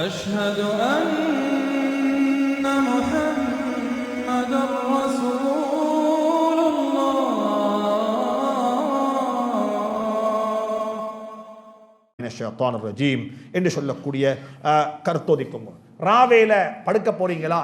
أشهد أن محمدا رسول الله ஷைத்தான் ரஜீம் என்று சொல்லக்கூடிய அஹ், கருத்தோதிக்கும் ராவேல படுக்க போறீங்களா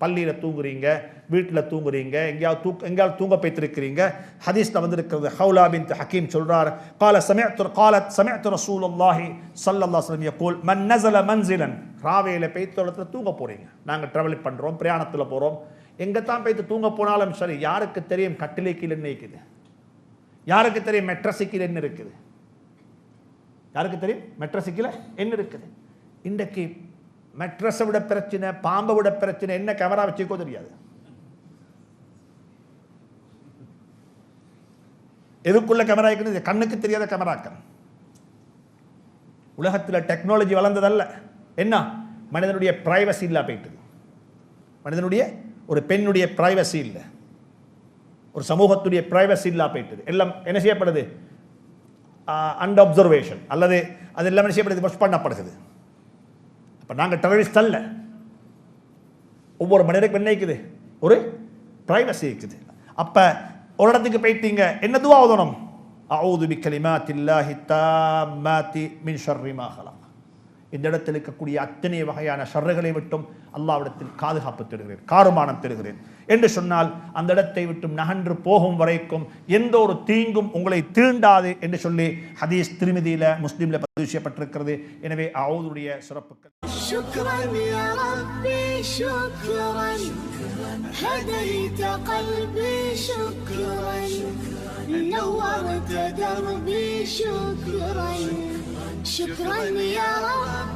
பள்ளியில் தூங்குறீங்க வீட்டில் தூங்குறீங்க எங்கேயாவது தூக்க எங்கேயாவது தூங்க வைத்திருக்கிறீங்க ஹதீஸில் வந்திருக்கிறது ஹவுலா பின் ஹக்கீம் சொல்கிறார் கால சமயத்து கால சமயத்து ரசூலுல்லாஹி சல்லல்லா அலைஹி கோல் மன் நசல மன்சிலன் ராவையில் பெய்த்த தூங்க போகிறீங்க நாங்கள் ட்ராவல் பண்ணுறோம் பிரயாணத்தில் போகிறோம் எங்கே தான் போய்த்து தூங்க போனாலும் சரி யாருக்கு தெரியும் கட்டிலை கீழே என்ன இருக்குது யாருக்கு தெரியும் மெட்ரஸு கீழே என்ன இருக்குது? யாருக்கு தெரியும்? மெட்ரஸுக்கில் என்ன இருக்குது? இன்றைக்கு மெட்ரஸை விட பிரச்சனை பாம்பை விட பிரச்சனை என்ன கேமரா வச்சுக்கோ தெரியாது. எதுக்குள்ள கேமரா இருக்குது கண்ணுக்கு தெரியாத கேமராக்கள் உலகத்தில் டெக்னாலஜி வளர்ந்ததல்ல. என்ன? மனிதனுடைய பிரைவசி இல்லா போயிட்டு மனிதனுடைய ஒரு பெண்ணுடைய பிரைவசி இல்லை. ஒரு சமூகத்துடைய பிரைவசி இல்லா போயிட்டது. எல்லாம் என்ன செய்யப்படுது? அண்ட் அப்சர்வேஷன் அல்லது அது எல்லாமே செய்யப்படுது? வாஷ் பண்ணப்படுகிறது. அப்போ நாங்கள் டெரரிஸ்ட் அல்ல. ஒவ்வொரு மனிதருக்கும் என்ன இருக்குது? ஒரு ப்ரைவசி இருக்குது. அப்போ ஒரு இடத்துக்கு போயிட்டீங்க என்ன துவா ஓதணும்? அவுது பி கலிமாத்தில்லாஹி தாமாத்தி மின் ஷர்ரி இந்த இடத்தில் இருக்கக்கூடிய அத்தனை வகையான ஷர்றுகளை விட்டும் அல்லாவிடத்தில் பாதுகாப்பு தருகிறேன் காருமானம் தருகிறேன். என்று சொன்னால் அந்த இடத்தை விட்டும் நகன்று போகும் வரைக்கும் எந்த ஒரு தீங்கும் உங்களை தீண்டாது என்று சொல்லி ஹதீஸ் திருமதியில முஸ்லீம்ல பதிவு செய்யப்பட்டிருக்கிறது எனவே அவுதுடைய சிறப்புகள் شكرا يا ربي شكرا هديت قلبي شكرا نورت دربي شكرا شكرا يا رب